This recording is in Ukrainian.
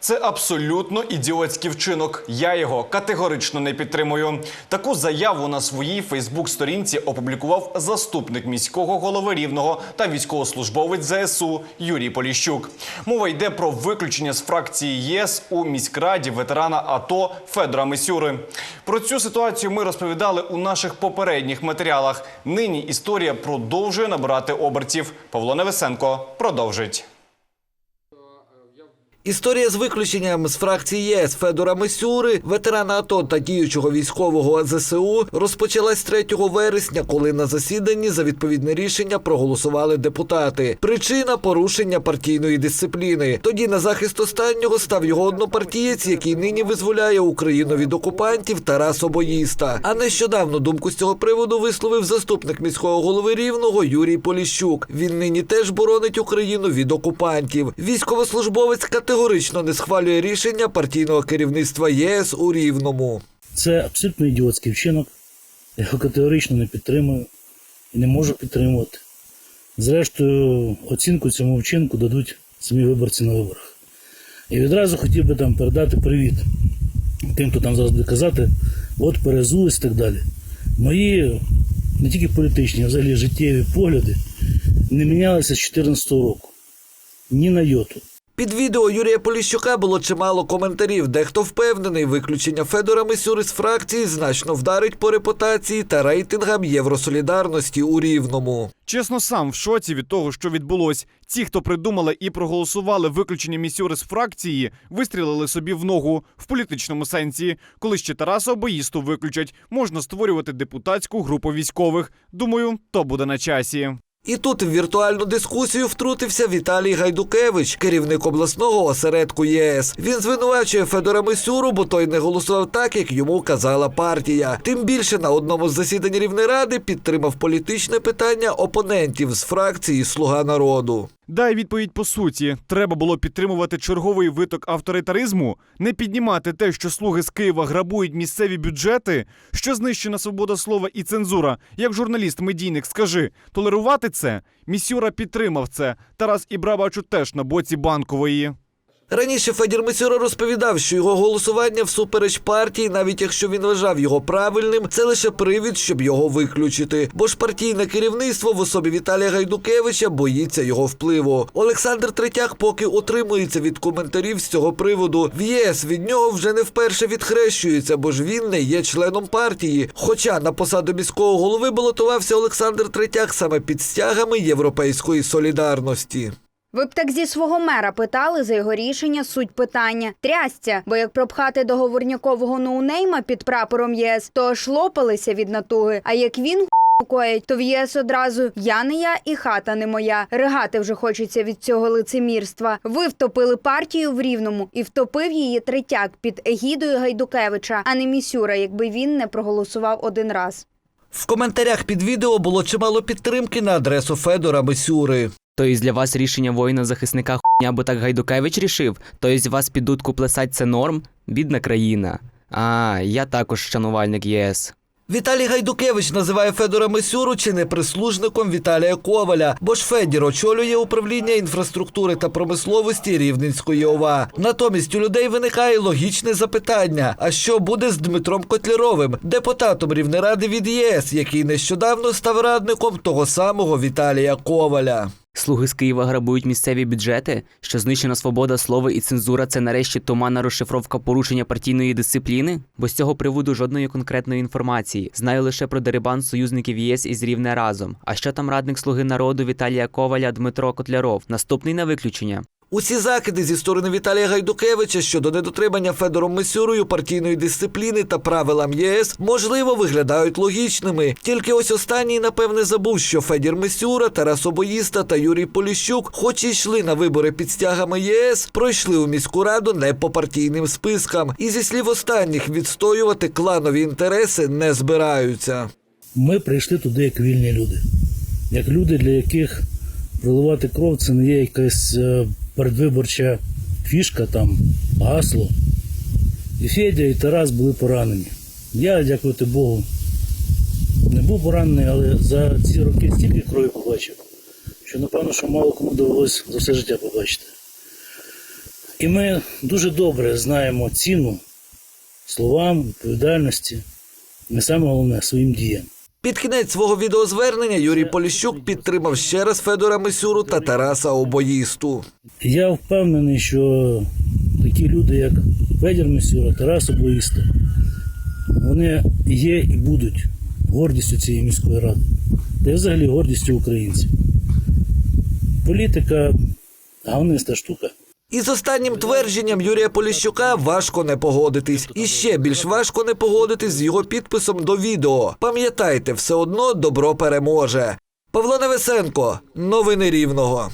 Це абсолютно ідіотський вчинок. Я його категорично не підтримую. Таку заяву на своїй Фейсбук-сторінці опублікував заступник міського голови рівного та військовослужбовець ЗСУ Юрій Поліщук. Мова йде про виключення з фракції ЄС у міськраді ветерана АТО Федора Мисюри. Про цю ситуацію ми розповідали у наших попередніх матеріалах. Нині історія продовжує набирати обертів. Павло Невесенко продовжить. Історія з виключенням з фракції ЄС Федора Мисюри, ветерана АТО та діючого військового ЗСУ, розпочалась 3 вересня, коли на засіданні за відповідне рішення проголосували депутати. Причина порушення партійної дисципліни. Тоді на захист останнього став його однопартієць, який нині визволяє Україну від окупантів Тарас Обоїста. А нещодавно думку з цього приводу висловив заступник міського голови рівного Юрій Поліщук. Він нині теж боронить Україну від окупантів. Військовослужбовець категорично не схвалює рішення партійного керівництва єС у Рівному. Це абсолютно ідіотський вчинок. Я його категорично не підтримую і не можу підтримувати. Зрештою, оцінку цьому вчинку дадуть самі виборці на виборах. І відразу хотів би там передати привіт тим, хто там зараз буде казати, от перезулись і так далі. Мої не тільки політичні, а взагалі життєві погляди не мінялися з 2014 року. Ні на йоту. Під відео Юрія Поліщука було чимало коментарів. Дехто впевнений, виключення Федора Мисюри з фракції значно вдарить по репутації та рейтингам Євросолідарності у Рівному. Чесно, сам в шоці від того, що відбулось. Ті, хто придумали і проголосували виключення місюри з фракції, вистрілили собі в ногу в політичному сенсі. Коли ще Тараса Обоїсту виключать, можна створювати депутатську групу військових. Думаю, то буде на часі. І тут в віртуальну дискусію втрутився Віталій Гайдукевич, керівник обласного осередку ЄС. Він звинувачує Федора Мисюру, бо той не голосував так, як йому казала партія. Тим більше на одному з засідань Рівнеради підтримав політичне питання опонентів з фракції Слуга народу. Дай відповідь по суті. Треба було підтримувати черговий виток авторитаризму, не піднімати те, що слуги з Києва грабують місцеві бюджети, що знищена свобода слова і цензура. Як журналіст-медійник, скажи, толерувати це? Місюра підтримав це. Тарас і Брабачу теж на боці банкової. Раніше Федір Мисюра розповідав, що його голосування всупереч партії, навіть якщо він вважав його правильним, це лише привід, щоб його виключити. Бо ж партійне керівництво в особі Віталія Гайдукевича боїться його впливу. Олександр Третяк поки утримується від коментарів з цього приводу. В ЄС від нього вже не вперше відхрещується, бо ж він не є членом партії. Хоча на посаду міського голови балотувався Олександр Третяк саме під стягами європейської солідарності. Ви б так зі свого мера питали за його рішення суть питання. Трясця, бо як пропхати договорнякового ноунейма під прапором ЄС, то аж лопалися від натуги. А як він коїть, то в ЄС одразу я не я і хата не моя. Ригати вже хочеться від цього лицемірства. Ви втопили партію в рівному і втопив її третяк під егідою Гайдукевича, а не місюра, якби він не проголосував один раз. В коментарях під відео було чимало підтримки на адресу Федора Мисюри. Тобто для вас рішення воїна-захисника хуйня, бо так Гайдукевич рішив? Тобто вас під дудку це норм? Бідна країна. А, я також шанувальник ЄС. Віталій Гайдукевич називає Федора Мисюру чи не прислужником Віталія Коваля, бо ж Федір очолює управління інфраструктури та промисловості Рівненської ОВА. Натомість у людей виникає логічне запитання: а що буде з Дмитром Котляровим, депутатом Рівнеради від ЄС, який нещодавно став радником того самого Віталія Коваля? Слуги з Києва грабують місцеві бюджети, що знищена свобода слова і цензура це нарешті туманна розшифровка порушення партійної дисципліни? Бо з цього приводу жодної конкретної інформації. Знаю лише про дерибан союзників ЄС із рівне разом. А що там радник слуги народу Віталія Коваля Дмитро Котляров? Наступний на виключення. Усі закиди зі сторони Віталія Гайдукевича щодо недотримання Федором Мисюрою партійної дисципліни та правилам ЄС можливо виглядають логічними. Тільки ось останній напевне забув, що Федір Мисюра, Тарас Обоїста та Юрій Поліщук, хоч і йшли на вибори під стягами ЄС, пройшли у міську раду не по партійним спискам. І зі слів останніх відстоювати кланові інтереси не збираються. Ми прийшли туди як вільні люди, як люди, для яких проливати кров це не є якась е, передвиборча фішка, там, гасло. І Федя, і Тарас були поранені. Я, дякувати Богу, не був поранений, але за ці роки стільки крові побачив, що напевно, що мало кому довелось за все життя побачити. І ми дуже добре знаємо ціну словам, відповідальності, і саме головне своїм діям. Під кінець свого відеозвернення Юрій Поліщук підтримав ще раз Федора Мисюру та Тараса Обоїсту. Я впевнений, що такі люди, як Федір Мисюра, Тарас Обоїста, вони є і будуть гордістю цієї міської ради, та й взагалі гордістю українців. Політика гавниста штука. Із останнім твердженням Юрія Поліщука важко не погодитись. І ще більш важко не погодитись з його підписом до відео. Пам'ятайте, все одно добро переможе. Павло Невесенко, новини Рівного.